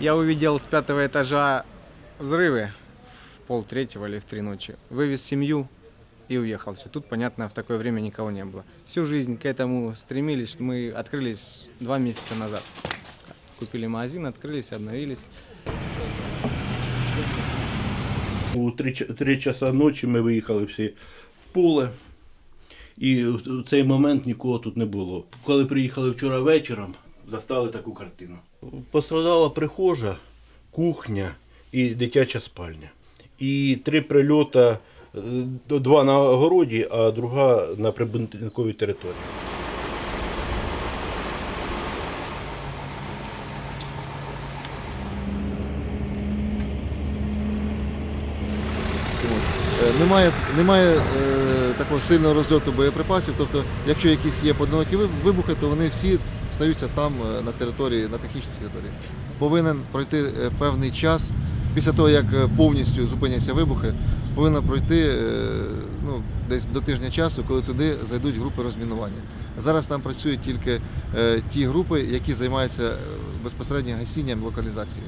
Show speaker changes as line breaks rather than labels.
Я увидел с пятого этажа взрывы в пол третьего или в три ночи. Вывез семью и уехал. Все. Тут, понятно, в такое время никого не было. Всю жизнь к этому стремились. что Мы открылись два месяца назад. Купили магазин, открылись, обновились.
У три, ч- три часа ночі ми виїхали всі в поле, і в в цей момент нікого тут не було. Коли приїхали вчора вечором, застали таку картину. Пострадала прихожа, кухня і дитяча спальня. І три прильота, е, два на городі, а друга на прибудинковій території.
Е, Немає, немає е, такого сильного розльоту боєприпасів. Тобто, якщо якісь є поодинокі вибухи, то вони всі стаються там е, на території, на технічній території. Повинен пройти е, певний час після того, як е, повністю зупиняться вибухи, повинно пройти ну, десь до тижня часу, коли туди зайдуть групи розмінування. Зараз там працюють тільки ті групи, які займаються безпосередньо гасінням локалізацією.